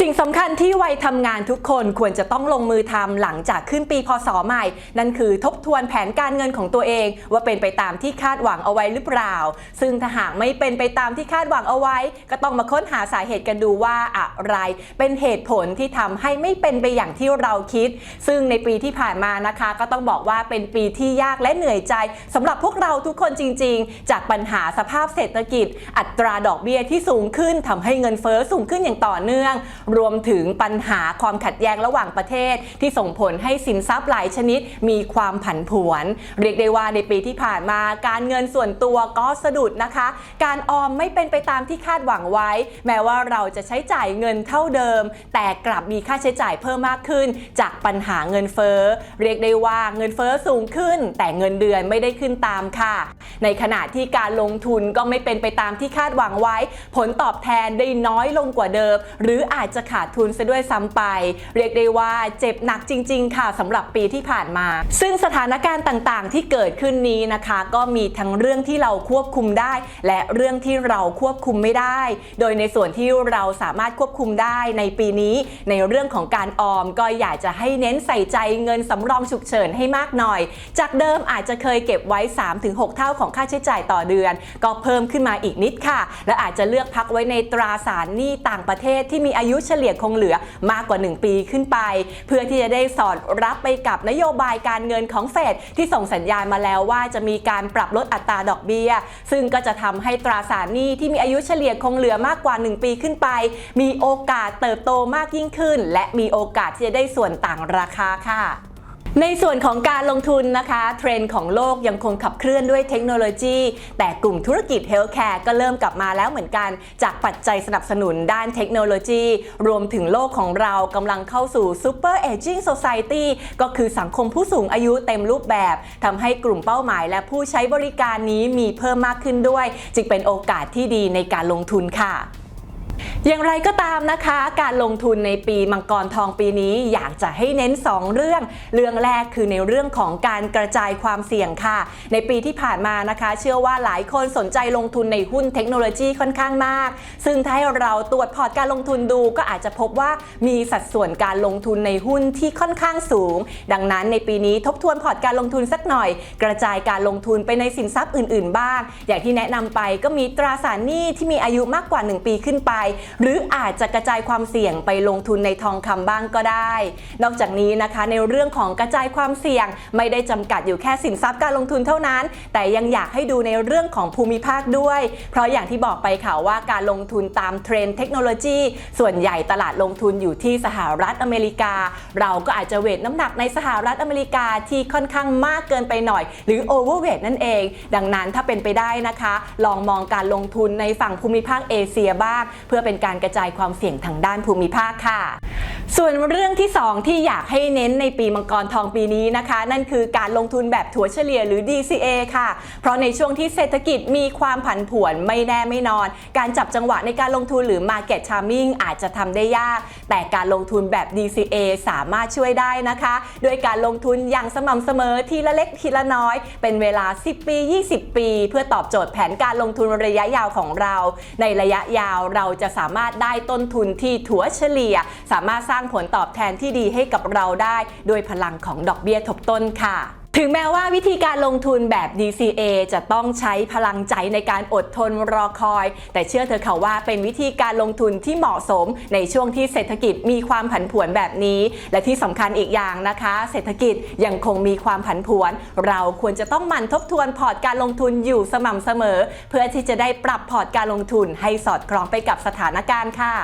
สิ่งสำคัญที่วัยทำงานทุกคนควรจะต้องลงมือทำหลังจากขึ้นปีพศใหม่ นั่นคือทบทวนแผนการเงินของตัวเอง ว่าเป็นไปตามที่คาดหวังเอาไว้หรือเปล่า ซึ่งถ้าหากไม่เป็นไปตามที่คาดหวังเอาไว้ ก็ต้องมาค้นหาสาเหตุกันดูว่าอะไร เป็นเหตุผลที่ทำให้ไม่เป็นไปอย่างที่เราคิด ซึ่งในปีที่ผ่านมานะคะ ก็ต้องบอกว่าเป็นปีที่ยากและเหนื่อยใจสำหรับพวกเราทุกคนจริง ๆ จากปัญหาสภาพเศรษฐกิจ อัตราดอกเบี้ยที่สูงขึ้นทำให้เงินเฟ้อสูงขึ้นอย่างต่อเนื่องรวมถึงปัญหาความขัดแย้งระหว่างประเทศ ที่ส่งผลให้สินทรัพย์หลายชนิดมีความผันผวน เรียกได้ว่าในปีที่ผ่านมาการเงินส่วนตัวก็สะดุดนะคะ การออมไม่เป็นไปตามที่คาดหวังไว้ แม้ว่าเราจะใช้จ่ายเงินเท่าเดิม แต่กลับมีค่าใช้จ่ายเพิ่มมากขึ้น จากปัญหาเงินเฟ้อเรียกได้ว่าเงินเฟ้อสูงขึ้น แต่เงินเดือนไม่ได้ขึ้นตามค่ะ ในขณะที่การลงทุนก็ไม่เป็นไปตามที่คาดหวังไว้ ผลตอบแทนได้น้อยลงกว่าเดิม หรืออาจจะขาดทุนซะด้วยซ้ำไป เรียกได้ว่าเจ็บหนักจริง ๆ ค่ะสำหรับปีที่ผ่านมา ซึ่งสถานการณ์ต่างๆ ที่เกิดขึ้นนี้นะคะ ก็มีทั้งเรื่องที่เราควบคุมได้ และเรื่องที่เราควบคุมไม่ได้ โดยในส่วนที่เราสามารถควบคุมได้ในปีนี้ในเรื่องของการออมก็อยากจะให้เน้นใส่ใจเงินสำรองฉุกเฉินให้มากหน่อย จากเดิมอาจจะเคยเก็บไว้ 3-6 เท่าของค่าใช้จ่ายต่อเดือน ก็เพิ่มขึ้นมาอีกนิดค่ะ และอาจจะเลือกพักไว้ในตราสารหนี้ต่างประเทศที่มีอายุเฉลี่ยคงเหลือมากกว่า 1 ปีขึ้นไป เพื่อที่จะได้สอดรับไปกับนโยบายการเงินของเฟดที่ส่งสัญญาณมาแล้วว่าจะมีการปรับลดอัตราดอกเบี้ย ซึ่งก็จะทำให้ตราสารหนี้ที่มีอายุเฉลี่ยคงเหลือมากกว่า 1 ปีขึ้นไป มีโอกาสเติบโตมากยิ่งขึ้น และมีโอกาสที่จะได้ส่วนต่างราคาค่ะ ในส่วนของการลงทุนนะคะ เทรนด์ของโลกยังคงขับเคลื่อนด้วยเทคโนโลยี แต่กลุ่มธุรกิจเฮลท์แคร์ก็เริ่มกลับมาแล้วเหมือนกัน จากปัจจัยสนับสนุนด้านเทคโนโลยี รวมถึงโลกของเรากำลังเข้าสู่ Super Aging Society ก็คือสังคมผู้สูงอายุเต็มรูปแบบทำให้กลุ่มเป้าหมาย และผู้ใช้บริการนี้มีเพิ่มมากขึ้นด้วย จึงเป็นโอกาสที่ดีในการลงทุนค่ะ อย่างไรก็ตามนะคะ การลงทุนในปีมังกรทองปีนี้ อยากจะให้เน้น 2 เรื่อง เรื่องแรกคือในเรื่องของการกระจายความเสี่ยงค่ะ ในปีที่ผ่านมานะคะ เชื่อว่าหลายคนสนใจลงทุนในหุ้นเทคโนโลยีค่อนข้างมาก ซึ่งถ้าให้เราตรวจพอร์ตการลงทุนดูก็อาจจะพบว่ามีสัดส่วนการลงทุนในหุ้นที่ค่อนข้างสูง ดังนั้นในปีนี้ทบทวนพอร์ตการลงทุนสักหน่อย กระจายการลงทุนไปในสินทรัพย์อื่น ๆ บ้าง อย่างที่แนะนำไปก็มีตราสารหนี้ที่มีอายุมากกว่า 1 ปีขึ้นไปหรืออาจจะกระจายความเสี่ยงไปลงทุนในทองคำบ้างก็ได้ นอกจากนี้นะคะในเรื่องของกระจายความเสี่ยง ไม่ได้จำกัดอยู่แค่สินทรัพย์การลงทุนเท่านั้น แต่ยังอยากให้ดูในเรื่องของภูมิภาคด้วย เพราะอย่างที่บอกไปค่ะว่าการลงทุนตามเทรนด์เทคโนโลยี ส่วนใหญ่ตลาดลงทุนอยู่ที่สหรัฐอเมริกา เราก็อาจจะเวทน้ำหนักในสหรัฐอเมริกาที่ค่อนข้างมากเกินไปหน่อย หรือโอเวอร์เวทนั่นเอง ดังนั้นถ้าเป็นไปได้นะคะ ลองมองการลงทุนในฝั่งภูมิภาคเอเชียบ้างเพื่อเป็นการกระจายความเสี่ยงทางด้านภูมิภาคค่ะ ส่วนเรื่องที่ 2 ที่อยากให้เน้นในปีมังกรทองปีนี้นะคะ นั่นคือการลงทุนแบบถัวเฉลี่ยหรือ DCA ค่ะ เพราะในช่วงที่เศรษฐกิจมีความผันผวนไม่แน่ไม่นอน การจับจังหวะในการลงทุนหรือ Market Timing อาจจะทำได้ยาก แต่การลงทุนแบบ DCA สามารถช่วยได้นะคะด้วยการลงทุนอย่างสม่ำเสมอทีละเล็กทีละน้อย เป็นเวลา 10 ปี 20 ปี เพื่อตอบโจทย์แผนการลงทุนระยะยาวของเรา ในระยะยาวเราจะสามารถได้ต้นทุนที่ถัวเฉลี่ย สามารถสร้างผลตอบแทนที่ดีให้กับเราได้ โดยพลังของดอกเบี้ยทบต้นค่ะ ถึงแม้ว่าวิธีการลงทุนแบบ DCA จะต้องใช้พลังใจในการอดทนรอคอย แต่เชื่อเถอะค่ะว่าเป็นวิธีการลงทุนที่เหมาะสมในช่วงที่เศรษฐกิจมีความผันผวนแบบนี้ และที่สำคัญอีกอย่างนะคะ เศรษฐกิจยังคงมีความผันผวน เราควรจะต้องหมั่นทบทวนพอร์ตการลงทุนอยู่สม่ำเสมอ เพื่อที่จะได้ปรับพอร์ตการลงทุนให้สอดคล้องไปกับสถานการณ์ค่ะ